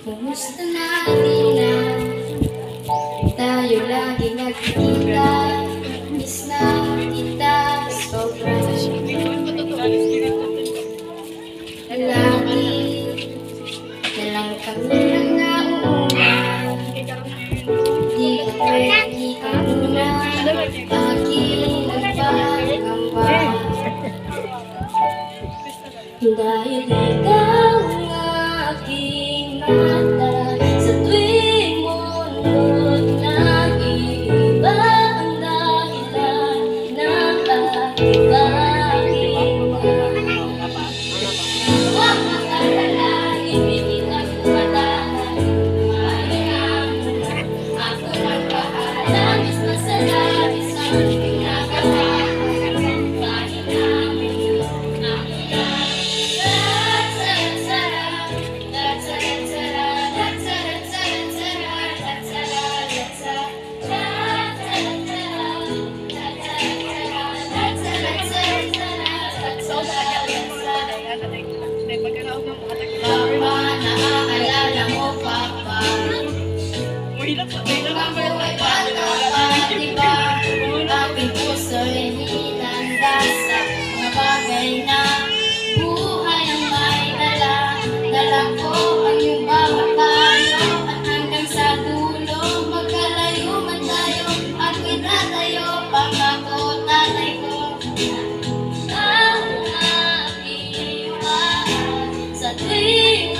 Kumusta na nila? Tayo lagi nagkikita. Miss na kita. Sobrang Lagi na lang kami ang nauuna Di ko pwede ka muna. Aking nagpakamba Dahil ikaw aking mata. Tay, pagkaraon ng mga takip. Papa, naaalala mo, Papa. Mahirap sa tayo lang. Please. dream